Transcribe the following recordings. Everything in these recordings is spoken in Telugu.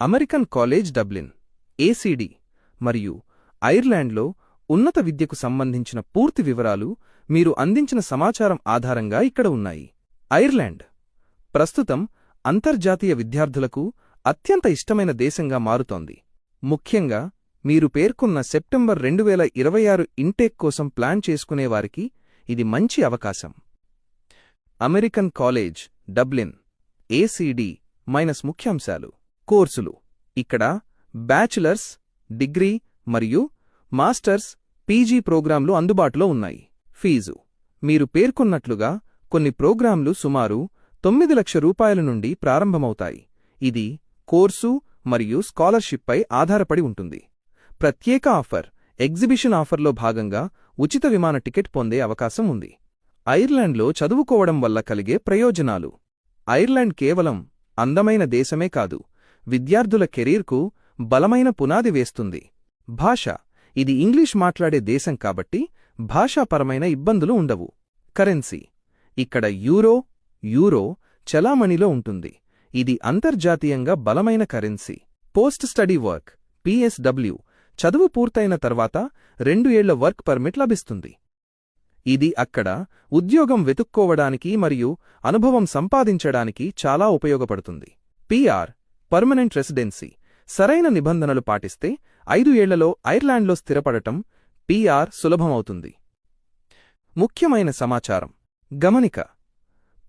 అమెరికన్ కాలేజ్ డబ్లిన్ ఏసీడీ మరియు ఐర్లాండ్లో ఉన్నత విద్యకు సంబంధించిన పూర్తి వివరాలు మీరు అందించిన సమాచారం ఆధారంగా ఇక్కడ ఉన్నాయి. ఐర్లాండ్ ప్రస్తుతం అంతర్జాతీయ విద్యార్థులకు అత్యంత ఇష్టమైన దేశంగా మారుతోంది. ముఖ్యంగా మీరు పేర్కొన్న సెప్టెంబర్ రెండు వేల ఇరవై ఆరు ఇంటేక్ కోసం ప్లాన్ చేసుకునేవారికి ఇది మంచి అవకాశం. American college Dublin ACD minus ముఖ్యాంశాలు. కోర్సులు. ఇక్కడ బ్యాచిలర్స్ డిగ్రీ మరియు మాస్టర్స్ పీజీ ప్రోగ్రాంలు అందుబాటులో ఉన్నాయి. ఫీజు. మీరు పేర్కొన్నట్లుగా కొన్ని ప్రోగ్రాంలు సుమారు తొమ్మిది లక్ష రూపాయల నుండి ప్రారంభమవుతాయి. ఇది కోర్సు మరియు స్కాలర్షిప్పై ఆధారపడి ఉంటుంది. ప్రత్యేక ఆఫర్. ఎగ్జిబిషన్ ఆఫర్లో భాగంగా ఉచిత విమాన టికెట్ పొందే అవకాశం ఉంది. ఐర్లాండ్లో చదువుకోవడం వల్ల కలిగే ప్రయోజనాలు. ఐర్లాండ్ కేవలం అందమైన దేశమే కాదు విద్యార్థుల కెరీర్కు బలమైన పునాది వేస్తుంది. భాష ఇది ఇంగ్లీష్ మాట్లాడే దేశం కాబట్టి భాషాపరమైన ఇబ్బందులు ఉండవు. కరెన్సీ ఇక్కడ యూరో యూరో చలామణిలో ఉంటుంది. ఇది అంతర్జాతీయంగా బలమైన currency. Post study work PSW చదువు పూర్తయిన తర్వాత రెండు ఏళ్ళ వర్క్ పర్మిట్ లభిస్తుంది. ఇది అక్కడ ఉద్యోగం వెతుక్కోవడానికి మరియు అనుభవం సంపాదించడానికి చాలా ఉపయోగపడుతుంది. PR permanent residency. సరైన నిబంధనలు పాటిస్తే ఐదు ఏళ్ళలో ఐర్లాండ్లో స్థిరపడటం పిఆర్ సులభమవుతుంది. ముఖ్యమైన సమాచారం. గమనిక.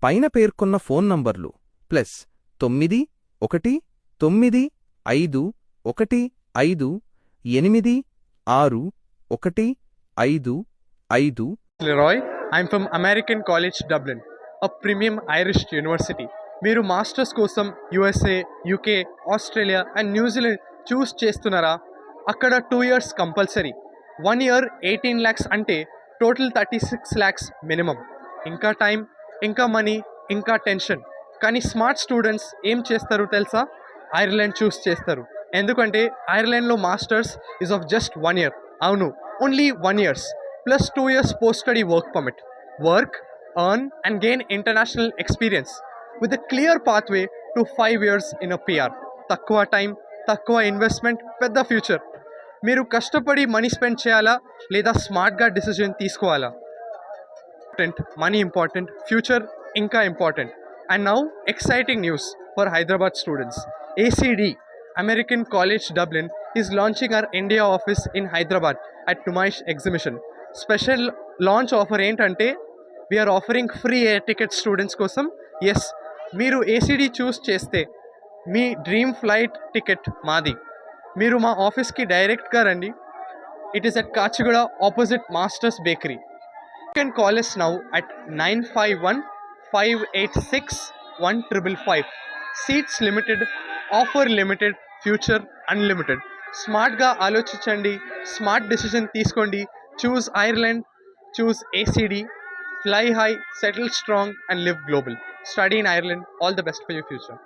పైన పేర్కొన్న ఫోన్ నంబర్లు ప్లస్ తొమ్మిది ఒకటి తొమ్మిది ఐదు ఒకటి ఐదు ఎనిమిది ఆరు ఒకటి ఐదు ఐదు. Roy I'm from American college Dublin a premium Irish university మీరు మాస్టర్స్ కోసం USA UK Australia and New Zealand choose చేస్తున్నారా? అక్కడ two years compulsory. One year eighteen lakhs అంటే total thirty six lakhs minimum. ఇంకా టైం ఇంకా మనీ ఇంకా టెన్షన్. కానీ స్మార్ట్ స్టూడెంట్స్ ఏం చేస్తారు తెలుసా? ఐర్లాండ్ చూస్ చేస్తారు. ఎందుకంటే ఐర్లాండ్లో masters is of just one year అవును only one years plus two years post study work permit work earn and gain international experience with a clear pathway to years years in a PR. తక్కువ టైం తక్కువ ఇన్వెస్ట్మెంట్ పెద్ద ఫ్యూచర్ మీరు కష్టపడి మనీ స్పెండ్ చేయాలా? లేదా స్మార్ట్గా డిసిజన్ తీసుకోవాలా? ఇంపార్టెంట్ మనీ ఇంపార్టెంట్ ఫ్యూచర్ ఇంకా important and now exciting news for Hyderabad students ACD American college Dublin is launching our India office in Hyderabad at Numaish exhibition special launch offer ఏంటంటే we're offering free air ticket students కోసం. ఎస్ మీరు ఏసీడీ చూస్ చేస్తే మీ డ్రీమ్ ఫ్లైట్ టికెట్ మాది. మీరు మా ఆఫీస్కి డైరెక్ట్గా రండి. It is at Kachiguda opposite masters bakery you can call us now at nine five one five eight six one triple five seats limited offer limited future unlimited స్మార్ట్గా ఆలోచించండి స్మార్ట్ డెసిషన్ తీసుకోండి. Choose Ireland choose ACD fly high settle strong and live global Study in Ireland. All the best for your future.